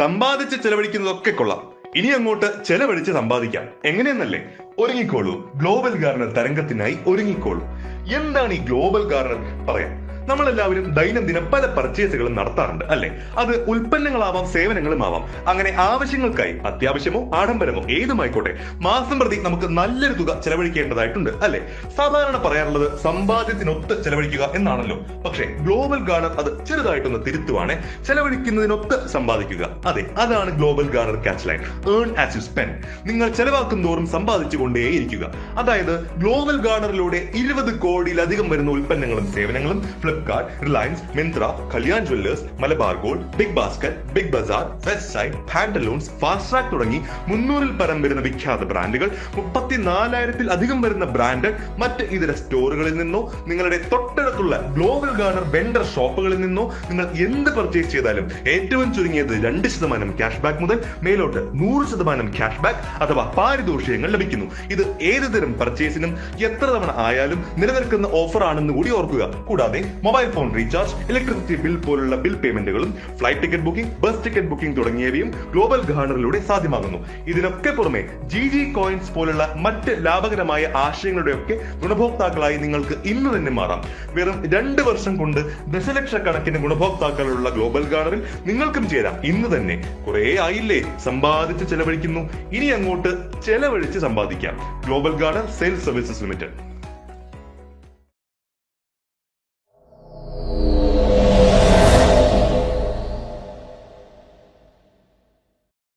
സമ്പാദിച്ച് ചെലവഴിക്കുന്നതൊക്കെ കൊള്ളാം. ഇനി അങ്ങോട്ട് ചെലവഴിച്ച് സമ്പാദിക്കാം. എങ്ങനെയെന്നല്ലേ? ഒരുങ്ങിക്കോളൂ. ഗ്ലോബൽ ഗാർണർ തരംഗത്തിനായി ഒരുങ്ങിക്കോളൂ. എന്താണ് ഈ ഗ്ലോബൽ ഗാർണർ പറയാം? നമ്മളെല്ലാവരും ദൈനംദിന പല പർച്ചേസുകളും നടത്താറുണ്ട് അല്ലെ? അത് ഉൽപ്പന്നങ്ങളാവാം സേവനങ്ങളും ആവാം അങ്ങനെ ആവശ്യങ്ങൾക്കായി അത്യാവശ്യമോ ആഡംബരമോ ഏതുമായിക്കോട്ടെ മാസം പ്രതി നമുക്ക് നല്ലൊരു തുക ചെലവഴിക്കേണ്ടതായിട്ടുണ്ട് അല്ലെ? സാധാരണ പറയാറുള്ളത് സമ്പാദ്യത്തിനൊത്ത് ചെലവഴിക്കുക എന്നാണല്ലോ. പക്ഷേ ഗ്ലോബൽ ഗാർഡർ അത് ചെറുതായിട്ടൊന്ന് തിരുത്തുവാണ്. ചെലവഴിക്കുന്നതിനൊത്ത് സമ്പാദിക്കുക. അതെ അതാണ് Global Garner catch line earn as you spend നിങ്ങൾ ചെലവാക്കും തോറും സമ്പാദിച്ചുകൊണ്ടേയിരിക്കുക. അതായത് ഗ്ലോബൽ ഗാർഡറിലൂടെ ഇരുപത് കോടിയിലധികം വരുന്ന ഉൽപ്പന്നങ്ങളും സേവനങ്ങളും Flipkart Reliance Myntra Kalyan Jewellers Malabar Gold Big Basket Big Bazaar Westside Pantaloons Fastrack തുടങ്ങി മുന്നൂറിൽ പരം വരുന്ന വിഖ്യാത ബ്രാൻഡുകൾ മുപ്പത്തിനാലായിരത്തിൽ അധികം വരുന്ന ബ്രാൻഡ് മറ്റ് ഇതര സ്റ്റോറുകളിൽ നിന്നോ നിങ്ങളുടെ തൊട്ടടുത്തുള്ള ഗ്ലോബൽ ഗാർണർ വെണ്ടർ ഷോപ്പുകളിൽ നിന്നോ നിങ്ങൾ എന്ത് പർച്ചേസ് ചെയ്താലും ഏറ്റവും ചുരുങ്ങിയത് രണ്ട് ശതമാനം ക്യാഷ് ബാക്ക് മുതൽ മേലോട്ട് നൂറ് ശതമാനം ക്യാഷ് ബാക്ക് അഥവാ പാരിതോഷികങ്ങൾ ലഭിക്കുന്നു. ഇത് ഏത് തരം പർച്ചേസിനും എത്ര തവണ ആയാലും നിലനിൽക്കുന്ന ഓഫർ ആണെന്ന് കൂടി ഓർക്കുക. കൂടാതെ mobile phone recharge electricity bill പോലുള്ള bill പേയ്മെന്റുകളും flight ticket booking bus ticket booking തുടങ്ങിയവയും ഗ്ലോബൽ ഗാർണറിലൂടെ സാധ്യമാകുന്നു. ഇതിനൊക്കെ പുറമെ ജി ജി കോയിൻസ് പോലുള്ള മറ്റ് ലാഭകരമായ ആശയങ്ങളുടെയൊക്കെ ഗുണഭോക്താക്കളായി നിങ്ങൾക്ക് ഇന്ന് തന്നെ മാറാം. വെറും രണ്ട് വർഷം കൊണ്ട് ദശലക്ഷക്കണക്കിന് ഗുണഭോക്താക്കളുള്ള ഗ്ലോബൽ ഗാർണറിൽ നിങ്ങൾക്കും ചേരാം. ഇന്ന് തന്നെ കുറെ ആയില്ലേ? സമ്പാദിച്ച് ചെലവഴിക്കുന്നു. ഇനി അങ്ങോട്ട് ചെലവഴിച്ച് സമ്പാദിക്കാം. Global Garner sales services limited.